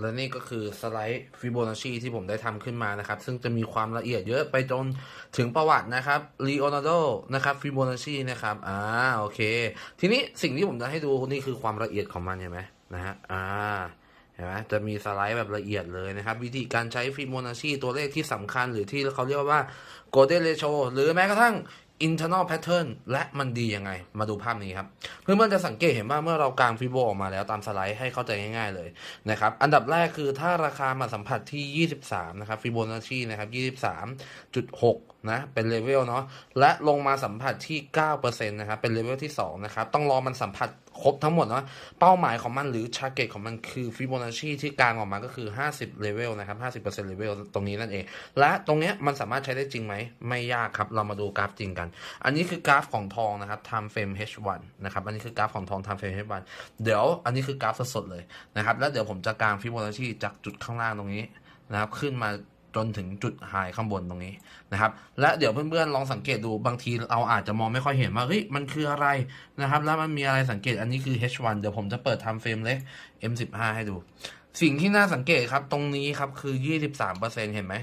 และนี่ก็คือสไลด์ฟิโบนัชชีที่ผมได้ทำขึ้นมานะครับ ซึ่งจะมีความละเอียดเยอะไปจนถึงประวัตินะครับลีโอนาร์โดนะครับฟิโบนัชชีนะครับอ่าโอเค ทีนี้สิ่งที่ผมจะให้ดูนี่คือความละเอียดของมันเห็นไหมนะฮะอ่าเห็นไหมจะมีสไลด์แบบละเอียดเลยนะครับ วิธีการใช้ฟิโบนัชชีตัวเลขที่สำคัญหรือที่เขาเรียกว่า golden ratio หรือแม้กระทั่ง internal pattern และมันดียังไง มาดูภาพนี้ครับ เพื่อนๆจะสังเกตเห็นว่าเมื่อเรากางฟิโบออกมาแล้วตามสไลด์ให้เข้าใจง่ายๆเลยนะครับ อันดับแรกคือถ้าราคามาสัมผัสที่ 23 นะครับฟิโบนัชชีนะครับ 23.6 นะ เป็นเลเวลเนาะ และลงมาสัมผัสที่ 9%นะครับ เป็นเลเวลที่ 2 นะครับ ต้องรอมันสัมผัสครบทั้งหมดเนาะ เป้าหมายของมันหรือ t a r g e t ของมันคือฟิโบนัชชีที่กลางออกมาก็คือ 50เลเวลนะครับ 50%เลเวลตรงนี้นั่นเอง และตรงเนี้ยมันสามารถใช้ได้จริงไหม ไม่ยากครับ เรามาดูกราฟจริงกันอันนี้คือกราฟของทองนะครับ time frame H1 นะครับ อันนี้คือกราฟของทอง time frame H1 เดี๋ยวอันนี้คือกราฟสดๆเลยนะครับ แล้วเดี๋ยวผมจะกางฟิโบนัชชีจากจุดข้างล่างตรงนี้นะครับ ขึ้นมาจนถึงจุดไฮข้างบนตรงนี้นะครับ และเดี๋ยวเพื่อนๆลองสังเกตดูบางทีเราอาจจะมองไม่ค่อยเห็นว่าเฮ้ยมันคืออะไรนะครับ แล้วมันมีอะไรสังเกตอันนี้คือ H1 เดี๋ยวผมจะเปิด time frame เล็ก M15 ให้ดู สิ่งที่น่าสังเกตครับตรงนี้ครับคือ 23%เห็นไหม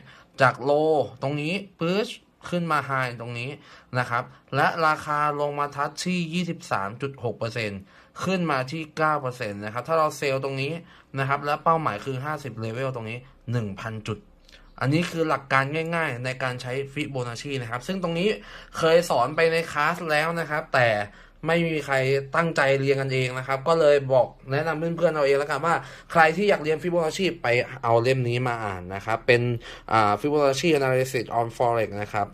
จากโลตรงนี้ปื๊ช ขึ้นมาไฮตรงนี้นะครับ และราคาลงมาทัชที่ 23.6%ขึ้นมาที่ 9%นะครับ ถ้าเราเซลล์ตรงนี้นะครับ และเป้าหมายคือ 50เลเวลตรงนี้ 1,000 จุด อันนี้คือหลักการง่ายๆในการใช้ฟิโบนัชชีนะครับ ซึ่งตรงนี้เคยสอนไปในคลาสแล้วนะครับ แต่ ไม่มีใครตั้งใจเรียนกันเองนะครับ ก็เลยบอกแนะนำเพื่อนๆเอาเองแล้วกันว่า ใครที่อยากเรียนฟิโบนัชชีไปเอาเล่มนี้มาอ่านนะครับ เป็นอ่าฟิโบนัชชี analysis on forex นะครับ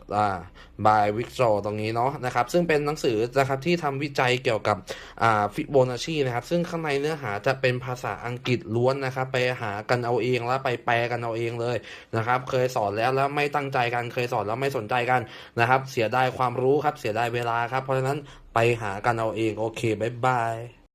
อ่า by Victor ตรงนี้เนาะนะครับซึ่งเป็นหนังสือนะครับที่ทำวิจัยเกี่ยวกับฟิโบนัชชีนะครับซึ่งข้างในเนื้อหาจะเป็นภาษาอังกฤษล้วนนะครับไปหากันเอาเองแล้วไปแปลกันเอาเองเลยนะครับเคยสอนแล้วแล้วไม่ตั้งใจกันเคยสอนแล้วไม่สนใจกันนะครับเสียดายความรู้ครับเสียดายเวลาครับเพราะฉะนั้นไปหากันเอาเองโอเคบ๊ายบาย